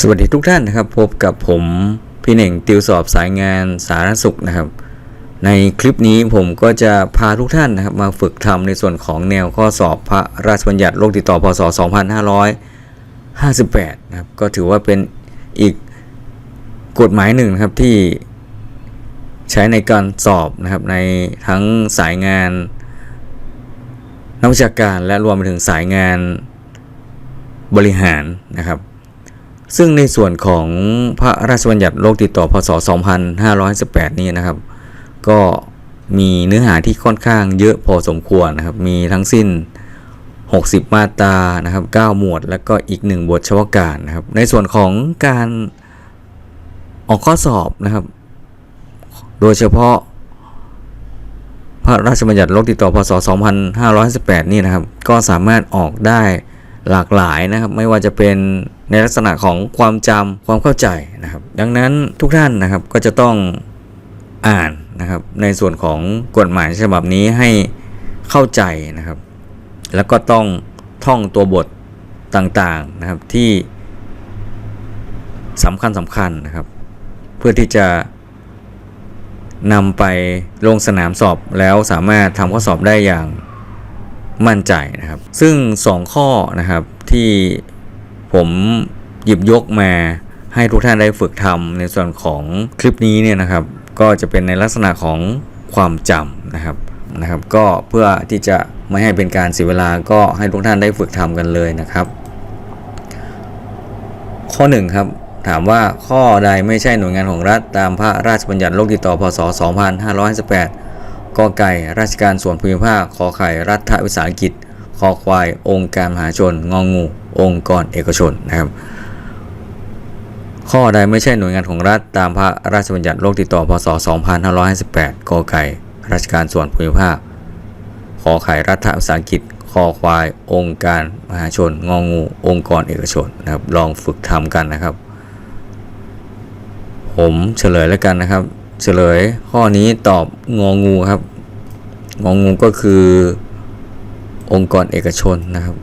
สวัสดีทุกท่านนะครับ พบกับผมพี่เหน่งติวสอบสายงานสาธารณสุขนะครับ ในคลิปนี้ผมก็จะพาทุกท่านนะครับ มาฝึกทำในส่วนของแนวข้อสอบพระราชบัญญัติโรคติดต่อพศ 2558 นะครับ ก็ถือว่าเป็นอีกกฎหมายหนึ่งนะครับที่ใช้ในการสอบนะครับในทั้งสายงานนักวิชาการและรวมไปถึงสายงานบริหารนะครับ ซึ่งในส่วนของพระราชบัญญัติโรคติดต่อพศ 2518 นี้นะครับ ก็มีเนื้อหาที่ค่อนข้างเยอะพอสมควรนะครับ มีทั้งสิ้น 60 มาตรานะครับ 9 หมวด แล้วก็อีก 1 บทเฉพาะการนะครับ ในส่วนของการออกข้อสอบนะครับ โดยเฉพาะ พระราชบัญญัติโรคติดต่อพศ 2518 นี่นะครับ ก็สามารถออกได้หลากหลายนะครับ ไม่ว่าจะเป็น ในลักษณะของความจำความเข้าใจนะครับ ดังนั้นทุกท่านนะครับก็จะต้องอ่านนะครับในส่วนของกฎหมายฉบับนี้ให้เข้าใจนะครับ แล้วก็ต้องท่องตัวบทต่างๆนะครับที่สำคัญสำคัญนะครับ เพื่อที่จะนำไปลงสนามสอบแล้วสามารถทำข้อสอบได้อย่างมั่นใจนะครับ ซึ่ง 2 ข้อนะครับที่ ผมหยิบยกมาให้ทุกท่านได้ฝึกทำในส่วนของคลิปนี้เนี่ยนะครับ ก็จะเป็นในลักษณะของความจำนะครับนะครับ ก็เพื่อที่จะไม่ให้เป็นการเสียเวลาก็ให้ทุกท่านได้ฝึกทำกันเลยนะครับ ข้อ1ครับถามว่าข้อใดไม่ใช่หน่วยงานของรัฐตามพระราชบัญญัติโรคติดต่อพศ 2558กไก่ราชการส่วนภูมิภาคขอไข่รัฐวิสาหกิจ คอควาย องค์การมหาชน งองู องค์กรเอกชนนะครับ ข้อใดไม่ใช่หน่วยงานของรัฐตามพระราชบัญญัติโรคติดต่อพศ 2558กอไก่ราชการส่วนภูมิภาคขอไข่รัฐวิสาหกิจคอควาย องค์การมหาชน งองูองค์กรเอกชนนะครับ ลองฝึกทำกันนะครับ ผมเฉลยแล้วกันนะครับ เฉลยข้อนี้ตอบงองูครับ งองูก็คือ องค์กรเอกชนนะครับ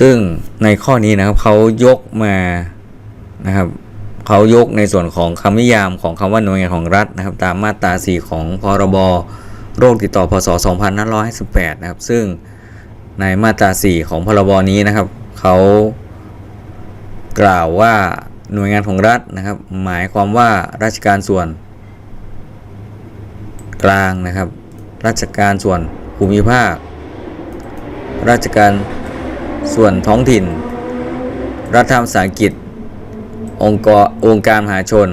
ซึ่งในข้อนี้นะครับเขายกมานะครับเขายกในส่วนของคำนิยามของคำว่าหน่วยงานของรัฐนะครับ ตามมาตรา 4 ของพรบโรคติดต่อพศ 2558 นะครับ ซึ่งในมาตรา 4 ของพรบนี้นะครับเขากล่าวว่าหน่วยงานของรัฐนะครับ หมายความว่าราชการส่วน กลางนะครับ ราชการส่วนภูมิภาค ราชการส่วนท้องถิ่น รัฐวิสาหกิจ องค์กรองค์การมหาชน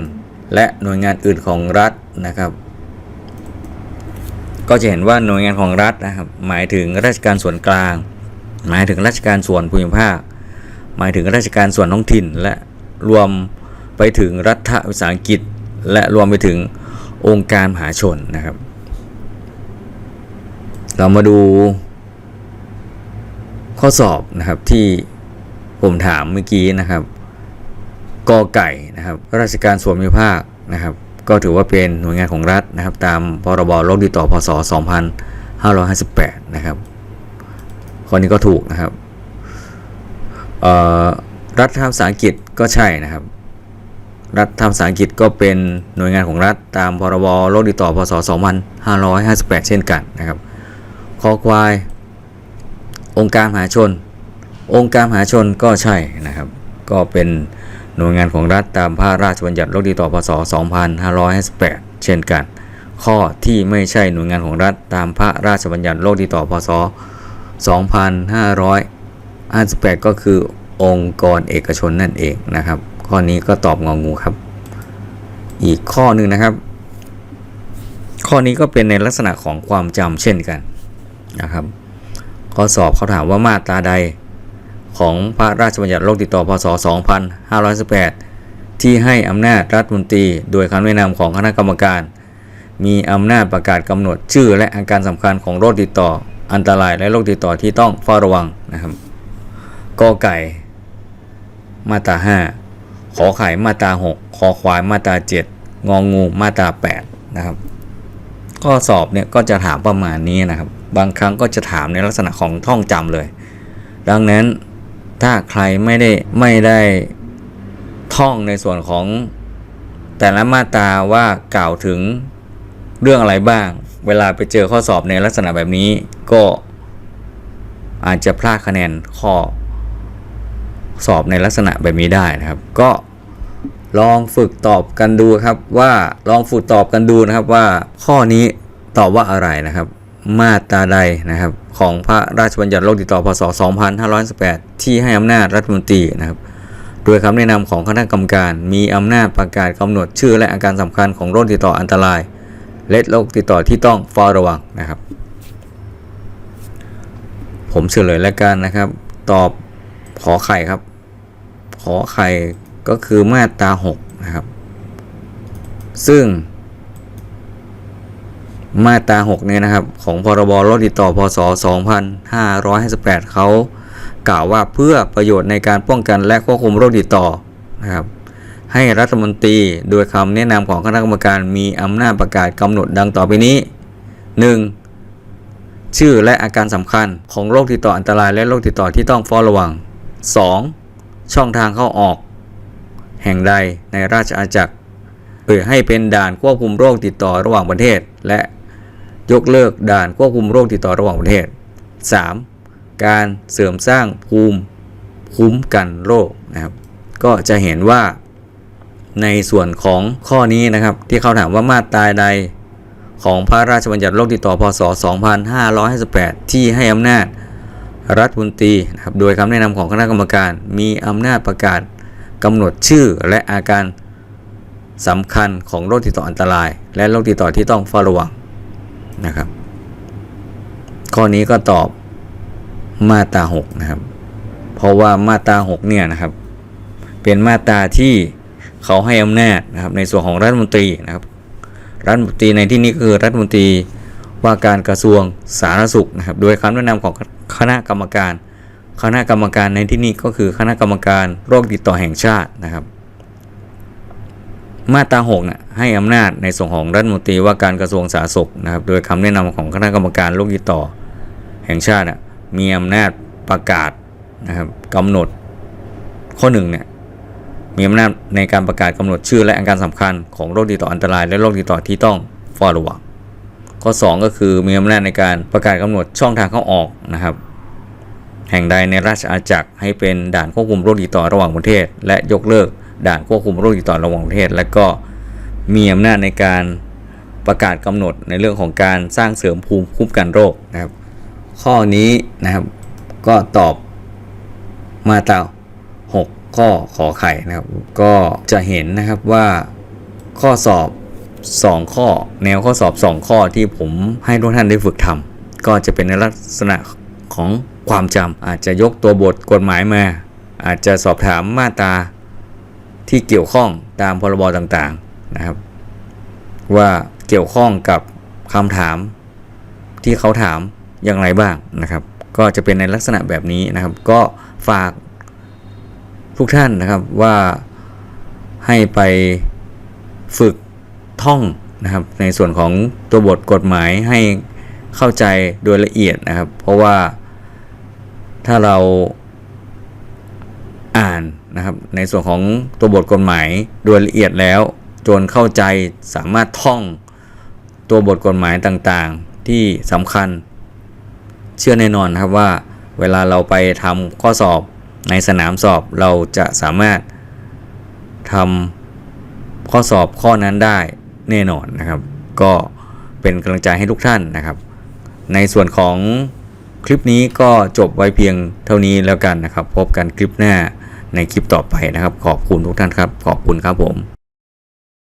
และหน่วยงานอื่นของรัฐนะครับ ก็จะเห็นว่าหน่วยงานของรัฐนะครับหมายถึงราชการส่วนกลาง หมายถึงราชการส่วนภูมิภาค หมายถึงราชการส่วนท้องถิ่น และรวมไปถึงรัฐวิสาหกิจ และรวมไปถึงองค์การมหาชนนะครับ เรามาดู ข้อสอบนะครับที่ผมถามเมื่อกี้นะครับกอไก่นะครับราชการส่วนภูมิภาคนะครับ ก็ถือว่าเป็นหน่วยงานของรัฐนะครับ ตามพรบโรคติดต่อพศ 2558 นะครับข้อนี้ก็ถูกนะครับรัฐทำภาษาอังกฤษก็ใช่นะครับ รัฐทำภาษาอังกฤษก็เป็นหน่วยงานของรัฐตามพรบโรคติดต่อพศ 2558 เช่นกันนะครับคอควาย องค์การมหาชน องค์การมหาชนก็ใช่นะครับ ก็เป็นหน่วยงานของรัฐตามพระราชบัญญัติโรคติดต่อพศ 2558 เช่นกัน ข้อที่ไม่ใช่หน่วยงานของรัฐตามพระราชบัญญัติโรคติดต่อพศ 2558 ก็คือองค์กรเอกชนนั่นเองนะครับ ข้อนี้ก็ตอบงองูครับ อีกข้อหนึ่งนะครับ ข้อนี้ก็เป็นในลักษณะของความจำเช่นกันนะครับ ข้อสอบเขาถามว่ามาตราใด ของพระราชบัญญัติโรคติดต่อพศ 2518 ที่ให้อำนาจรัฐมนตรี โดยคำแนะนำของคณะกรรมการ มีอำนาจประกาศกำหนดชื่อและอาการสำคัญของโรคติดต่อ อันตรายและโรคติดต่อที่ต้องเฝ้าระวังนะครับกอไก่ มาตรา5ขอไข่มาตรา6คอควายมาตรา7งองงูมาตรา8นะครับข้อสอบเนี่ยก็จะถามประมาณนี้นะครับ บางครั้งก็จะถามในลักษณะของท่องจำเลย ดังนั้นถ้าใครไม่ได้ไม่ได้ท่องในส่วนของแต่ละมาตราว่ากล่าวถึงเรื่องอะไรบ้าง เวลาไปเจอข้อสอบในลักษณะแบบนี้ก็อาจจะพลาดคะแนนข้อสอบในลักษณะแบบนี้ได้นะครับ ก็ลองฝึกตอบกันดูครับว่าลองฝึกตอบกันดูนะครับว่าข้อนี้ตอบว่าอะไรนะครับ มาตราใดนะครับ ของพระราชบัญญัติโรคติดต่อพศ 2518 ที่ให้อำนาจรัฐมนตรีนะครับโดยคำแนะนำของคณะกรรมการมีอำนาจประกาศกำหนดชื่อและอาการสำคัญของโรคติดต่ออันตราย และโรคติดต่อที่ต้องเฝ้าระวังนะครับ ผมเฉลยแล้วกันนะครับ ตอบขอไข่ครับ ขอไข่ก็คือมาตรา6นะครับ ซึ่ง มาตรา6เนี่ยนะครับ ของพรบโรคติดต่อพศ 2558 เขากล่าวว่าเพื่อประโยชน์ในการป้องกันและควบคุมโรคติดต่อนะครับให้รัฐมนตรีโดยคำแนะนำของคณะกรรมการมีอำนาจประกาศกำหนดดังต่อไปนี้ 1. ชื่อและอาการสำคัญของโรคติดต่ออันตรายและโรคติดต่อที่ต้องเฝ้าระวัง 2. ช่องทางเข้าออก แห่งใดในราชอาณาจักรเพื่อให้เป็นด่านควบคุมโรคติดต่อระหว่างประเทศ และ ยกเลิกด่านควบคุมโรคติดต่อระหว่างประเทศ 3. การเสริมสร้างภูมิคุ้มกันโรคนะครับ ก็จะเห็นว่าในส่วนของข้อนี้นะครับ ที่เขาถามว่ามาตราใดของพระราชบัญญัติโรคติดต่อพศ 2558 ที่ให้อำนาจรัฐมนตรีนะครับโดยคำแนะนำของคณะกรรมการ มีอำนาจประกาศกำหนดชื่อและอาการสำคัญของโรคติดต่ออันตราย และโรคติดต่อที่ต้องเฝ้าระวัง นะครับ ข้อนี้ก็ตอบมาตรา6นะครับ เพราะว่ามาตรา6เนี่ยนะครับ เป็นมาตราที่เขาให้อำนาจนะครับ ในส่วนของรัฐมนตรีนะครับ รัฐมนตรีในที่นี้ก็คือรัฐมนตรีว่าการกระทรวงสาธารณสุขนะครับ โดยคำแนะนำของคณะกรรมการ คณะกรรมการในที่นี้ก็คือคณะกรรมการโรคติดต่อแห่งชาตินะครับ มาตรา6นะให้อำนาจในส่วนของรัฐมนตรีว่าการกระทรวงสาธารณสุขนะครับ โดยคำแนะนำของคณะกรรมการโรคติดต่อ แห่งชาตินะมีอำนาจประกาศนะครับกำหนดข้อหนึ่งเนี่ยมีอำนาจในการประกาศกำหนดชื่อและอาการสำคัญของโรคติดต่ออันตราย และโรคติดต่อที่ต้องเฝ้าระวังข้อ 2 ก็คือมีอำนาจในการประกาศกำหนดช่องทางเข้าออกนะครับ แห่งใดในราชอาณาจักรให้เป็นด่านควบคุมโรคติดต่อระหว่างประเทศ และยกเลิก ด่านควบคุมโรคติดต่อระหว่างประเทศ และก็มีอำนาจในการประกาศกำหนดในเรื่องของการสร้างเสริมภูมิคุ้มกันโรคนะครับ ข้อนี้นะครับก็ตอบมาตรา6ข้อขอไข่นะครับ ก็จะเห็นนะครับว่าข้อสอบ 2 ข้อ แนวข้อสอบ 2 ข้อที่ผมให้ทุกท่านได้ฝึกทำก็จะเป็นในลักษณะของความจำอาจจะยกตัวบทกฎหมายมา อาจจะสอบถามมาตรา ที่เกี่ยวข้องตามพรบต่างๆนะครับ ว่าเกี่ยวข้องกับคำถามที่เขาถามอย่างไรบ้างนะครับ ก็จะเป็นในลักษณะแบบนี้นะครับ ก็ฝากทุกท่านนะครับว่าให้ไปฝึกท่องนะครับ ในส่วนของตัวบทกฎหมายให้เข้าใจโดยละเอียดนะครับ เพราะว่าถ้าเรา อ่านนะครับ ในส่วนของตัวบทกฎหมายโดยละเอียดแล้ว จนเข้าใจสามารถท่องตัวบทกฎหมายต่างๆ ที่สำคัญ เชื่อแน่นอนครับว่าเวลาเราไปทำข้อสอบในสนามสอบเราจะสามารถทำข้อสอบข้อนั้นได้แน่นอนนะครับ ก็เป็นกำลังใจให้ทุกท่านนะครับ ในส่วนของคลิปนี้ก็จบไว้เพียงเท่านี้แล้วกันนะครับ พบกันคลิปหน้า ในคลิปต่อไปนะครับ ขอบคุณทุกท่านครับ ขอบคุณครับผม